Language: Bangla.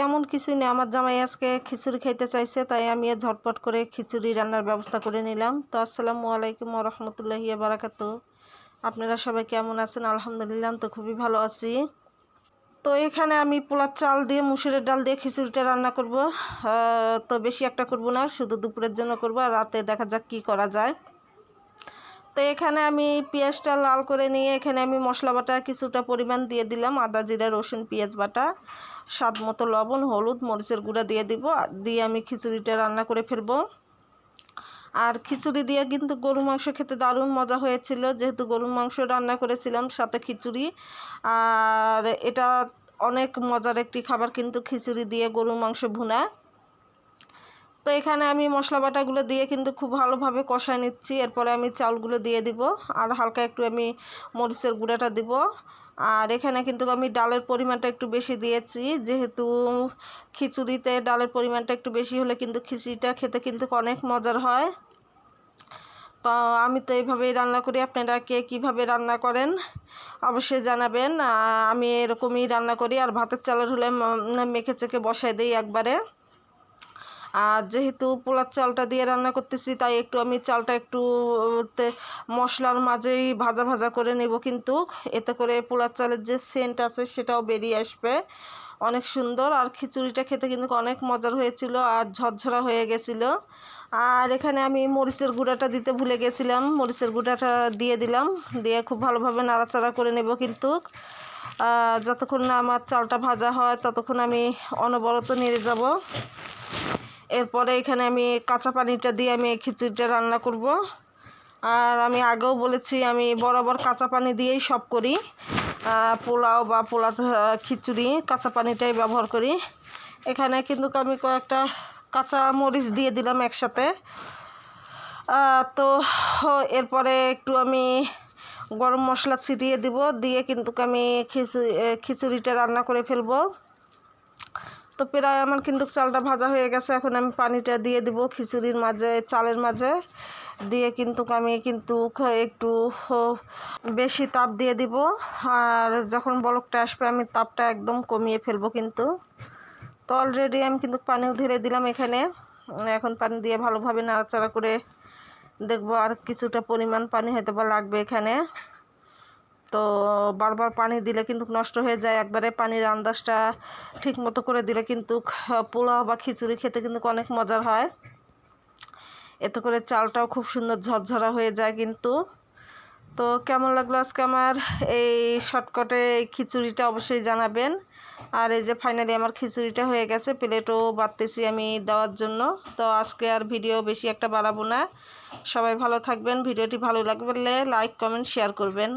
তেমন কিছুই নেই। আমার জামাই আজকে খিচুড়ি খাইতে চাইছে, তাই আমি ঝটপট করে খিচুড়ি রান্নার ব্যবস্থা করে নিলাম। তো আসসালামু আলাইকুম রহমতুল্লাহি বারাকাতু আপনারা সবাই কেমন আছেন? আলহামদুলিল্লাহ, তো খুবই ভালো আছি। তো এখানে আমি পোলার চাল দিয়ে, মুসুরের ডাল দিয়ে খিচুড়িটা রান্না করব। তো বেশি একটা করব না, শুধু দুপুরের জন্য করব। আর রাতে দেখা যাক কি করা যায়। তো এখানে আমি পেঁয়াজটা লাল করে নিয়ে এখানে আমি মশলা বাটা কিছুটা পরিমাণ দিয়ে দিলাম। আদা, জিরা, রসুন, পেঁয়াজ বাটা, স্বাদ মতো লবণ, হলুদ, মরিচের গুঁড়া দিয়ে দিব। দিয়ে আমি খিচুড়িটা রান্না করে ফেলব। আর খিচুড়ি দিয়ে কিন্তু গরু মাংস খেতে দারুণ মজা হয়েছিল। যেহেতু গরুর মাংস রান্না করেছিলাম, সাথে খিচুড়ি। আর এটা অনেক মজার একটি খাবার কিন্তু খিচুড়ি দিয়ে গরুর মাংস ভুনা। তো এখানে আমি মশলা বাটাগুলো দিয়ে কিন্তু খুব ভালোভাবে কষায় নিচ্ছি। এরপরে আমি চালগুলো দিয়ে দিব আর হালকা একটু আমি মরিচের গুঁড়াটা দিব। আর এখানে কিন্তু আমি ডালের পরিমাণটা একটু বেশি দিয়েছি। যেহেতু খিচুড়িতে ডালের পরিমাণটা একটু বেশি হলে কিন্তু খিচুড়িটা খেতে কিন্তু অনেক মজার হয়। তো আমি তো এইভাবেই রান্না করি। আপনারা কে কীভাবে রান্না করেন অবশ্যই জানাবেন। আমি এরকমই রান্না করি। আর ভাতের চালের হলে মেখে চেখে বসাই দিই একবারে। আর যেহেতু পোলার চালটা দিয়ে রান্না করতেছি, তাই একটু আমি চালটা একটু মশলার মাঝেই ভাজা ভাজা করে নেব। কিন্তু এতে করে পোলার চালের যে সেন্ট আছে, সেটাও বেরিয়ে আসবে। অনেক সুন্দর। আর খিচুড়িটা খেতে কিন্তু অনেক মজার হয়েছিল আর ঝরঝরা হয়ে গেছিল। আর এখানে আমি মরিচের গুঁড়াটা দিতে ভুলে গেছিলাম। মরিচের গুঁড়াটা দিয়ে দিলাম। দিয়ে খুব ভালোভাবে নাড়াচাড়া করে নেব কিন্তু। যতক্ষণ না আমার চালটা ভাজা হয়, ততক্ষণ আমি অনবরত নেড়ে যাব। এরপরে এখানে আমি কাঁচা পানিটা দিয়ে আমি খিচুড়িটা রান্না করব। আর আমি আগেও বলেছি, আমি বরাবর কাঁচা পানি দিয়েই সব করি। পোলাও বা পোলা খিচুড়ি, কাঁচা পানিটাই ব্যবহার করি। এখানে কিন্তু আমি কয়েকটা কাঁচা মরিচ দিয়ে দিলাম একসাথে। তো এরপরে একটু আমি গরম মশলা ছিটিয়ে দিব, দিয়ে কিন্তু আমি খিচুড়ি খিচুড়িটা রান্না করে ফেলব। তো প্রায় আমার কিন্তু চালটা ভাজা হয়ে গেছে। এখন আমি পানিটা দিয়ে দিব খিচুড়ির মাঝে, চালের মাঝে। দিয়ে কিন্তু আমি কিন্তু একটু বেশি তাপ দিয়ে দিব। আর যখন বলকটা আসবে, আমি তাপটা একদম কমিয়ে ফেলব কিন্তু। তো অলরেডি আমি কিন্তু পানিও ঢেলে দিলাম এখানে। এখন পানি দিয়ে ভালোভাবে নাড়াচাড়া করে দেখব আর কিছুটা পরিমাণ পানি হয়তো বা লাগবে এখানে। তো বারবার পানি দিলে কিন্তু নষ্ট হয়ে যায়। একবারে পানির আন্দাজটা ঠিক মতো করে দিলে কিন্তু পোলাও বা খিচুড়ি খেতে কিন্তু অনেক মজার হয়। এতে করে চালটাও খুব সুন্দর ঝরঝরা হয়ে যায় কিন্তু। তো কেমন লাগল আজকে আমার? এই শর্টকাটে খিচুড়িটা অবশ্যই জানাবেন। আর এই যে ফাইনালি আমার খিচুড়িটা হয়ে গেছে, প্লেটও বাড়তেছি আমি দেওয়ার জন্য। তো আজকে আর ভিডিও বেশি একটা বাড়াবো না। সবাই ভালো থাকবেন, ভিডিওটি ভালো লাগলে লাইক কমেন্ট শেয়ার করবেন।